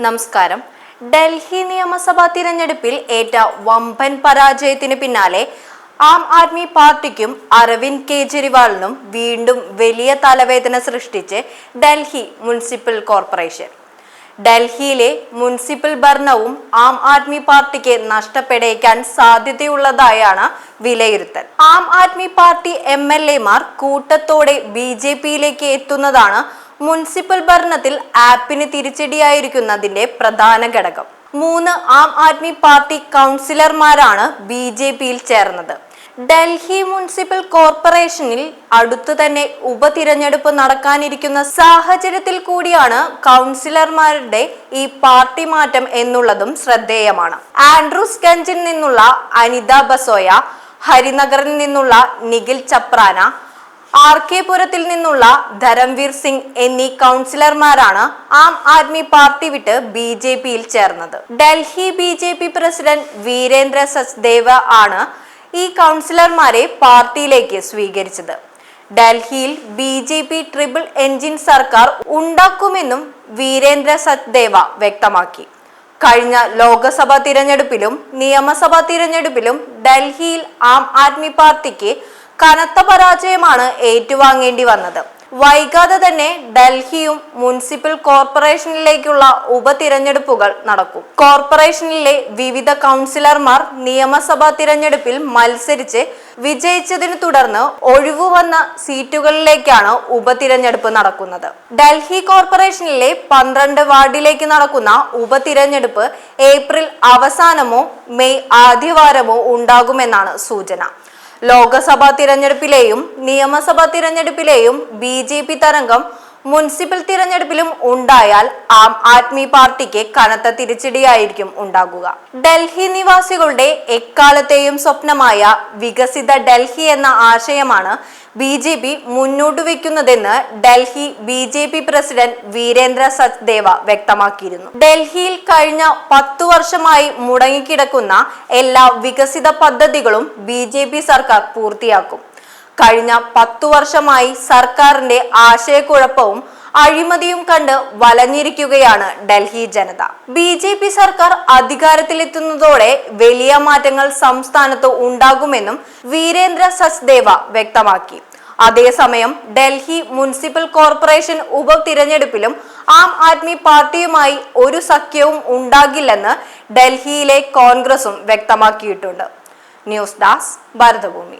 നമസ്കാരം. ഡൽഹി നിയമസഭാ തിരഞ്ഞെടുപ്പിൽ ഏറ്റ വമ്പൻ പരാജയത്തിന് പിന്നാലെ ആം ആദ്മി പാർട്ടിക്കും അരവിന്ദ് കെജ്രിവാളിനും വീണ്ടും വലിയ തലവേദന സൃഷ്ടിച്ച് ഡൽഹി മുനിസിപ്പൽ കോർപ്പറേഷൻ. ഡൽഹിയിലെ മുനിസിപ്പൽ ഭരണവും ആം ആദ്മി പാർട്ടിക്ക് നഷ്ടപ്പെടേക്കാൻ സാധ്യതയുള്ളതായാണ് വിലയിരുത്തൽ. Aam Aadmi party M L എമാർ കൂട്ടത്തോടെ ബി ജെ പിയിലേക്ക് എത്തുന്നതാണ് മുനിസിപ്പൽ ഭരണത്തിൽ ആപ്പിന് തിരിച്ചടിയായിരിക്കുന്നതിന്റെ പ്രധാന ഘടകം. മൂന്ന് ആം ആദ്മി പാർട്ടി കൗൺസിലർമാരാണ് ബി ജെ പിയിൽ ചേർന്നത്. ഡൽഹി മുനിസിപ്പൽ കോർപ്പറേഷനിൽ അടുത്തു തന്നെ ഉപതിരഞ്ഞെടുപ്പ് നടക്കാനിരിക്കുന്ന സാഹചര്യത്തിൽ കൂടിയാണ് കൗൺസിലർമാരുടെ ഈ പാർട്ടി മാറ്റം എന്നുള്ളതും ശ്രദ്ധേയമാണ്. ആൻഡ്രൂസ് ഗഞ്ചിൽ നിന്നുള്ള അനിത ബസോയ ഹരിനഗറിൽ നിന്നുള്ള നിഖിൽ ചപ്രാന ആർ കെ പുരത്തിൽ നിന്നുള്ള ധരംവീർ സിംഗ് എന്നീ കൗൺസിലർമാരാണ് ആം ആദ്മി പാർട്ടി വിട്ട് ബി ജെ പിയിൽ ചേർന്നത്. Delhi B J P president Virendra Sachdeva ആണ് ഈ കൗൺസിലർമാരെ പാർട്ടിയിലേക്ക് സ്വീകരിച്ചത്. ഡൽഹിയിൽ B J P triple engine സർക്കാർ ഉണ്ടാക്കുമെന്നും വീരേന്ദ്ര സച്ദേവ വ്യക്തമാക്കി. കഴിഞ്ഞ ലോക്സഭാ തിരഞ്ഞെടുപ്പിലും നിയമസഭാ തിരഞ്ഞെടുപ്പിലും ഡൽഹിയിൽ ആം ആദ്മി പാർട്ടിക്ക് കനത്ത പരാജയമാണ് ഏറ്റുവാങ്ങേണ്ടി വന്നത്. വൈകാതെ തന്നെ ഡൽഹിയും മുനിസിപ്പൽ കോർപ്പറേഷനിലേക്കുള്ള ഉപതിരഞ്ഞെടുപ്പുകൾ നടക്കും. കോർപ്പറേഷനിലെ വിവിധ കൗൺസിലർമാർ നിയമസഭാ തിരഞ്ഞെടുപ്പിൽ മത്സരിച്ച് വിജയിച്ചതിനെ തുടർന്ന് ഒഴിവുവന്ന സീറ്റുകളിലേക്കാണ് ഉപതിരഞ്ഞെടുപ്പ് നടക്കുന്നത്. ഡൽഹി കോർപ്പറേഷനിലെ പന്ത്രണ്ട് വാർഡിലേക്ക് നടക്കുന്ന ഉപതിരഞ്ഞെടുപ്പ് ഏപ്രിൽ അവസാനമോ മെയ് ആദ്യവാരമോ ഉണ്ടാകുമെന്നാണ് സൂചന. ലോക്സഭാ തിരഞ്ഞെടുപ്പിലെയും നിയമസഭാ തിരഞ്ഞെടുപ്പിലെയും ബി ജെ പി തരംഗം മുനിസിപ്പൽ തിരഞ്ഞെടുപ്പിലും ഉണ്ടായാൽ ആം ആദ്മി പാർട്ടിക്ക് കനത്ത തിരിച്ചടിയായിരിക്കും ഉണ്ടാകുക. ഡൽഹി നിവാസികളുടെ എക്കാലത്തെയും സ്വപ്നമായ വികസിത ഡൽഹി എന്ന ആശയമാണ് ബി ജെ പി മുന്നോട്ട് വെക്കുന്നതെന്ന് Delhi B J P president Virendra Sachdeva വ്യക്തമാക്കിയിരുന്നു. ഡൽഹിയിൽ കഴിഞ്ഞ പത്തു വർഷമായി മുടങ്ങിക്കിടക്കുന്ന എല്ലാ വികസിത പദ്ധതികളും ബി ജെ പി സർക്കാർ പൂർത്തിയാക്കും. കഴിഞ്ഞ പത്തു വർഷമായി സർക്കാരിന്റെ ആശയക്കുഴപ്പവും അഴിമതിയും കണ്ട് വലഞ്ഞിരിക്കുകയാണ് ഡൽഹി ജനത. ബി ജെ പി സർക്കാർ അധികാരത്തിലെത്തുന്നതോടെ വലിയ മാറ്റങ്ങൾ സംസ്ഥാനത്ത് ഉണ്ടാകുമെന്നും വീരേന്ദ്ര സച്ദേവ വ്യക്തമാക്കി. അതേസമയം ഡൽഹി മുനിസിപ്പൽ കോർപ്പറേഷൻ ഉപതിരഞ്ഞെടുപ്പിലും ആം ആദ്മി പാർട്ടിയുമായി ഒരു സഖ്യവും ഉണ്ടാകില്ലെന്ന് ഡൽഹിയിലെ കോൺഗ്രസും വ്യക്തമാക്കിയിട്ടുണ്ട്. News desk Bharathabhumi.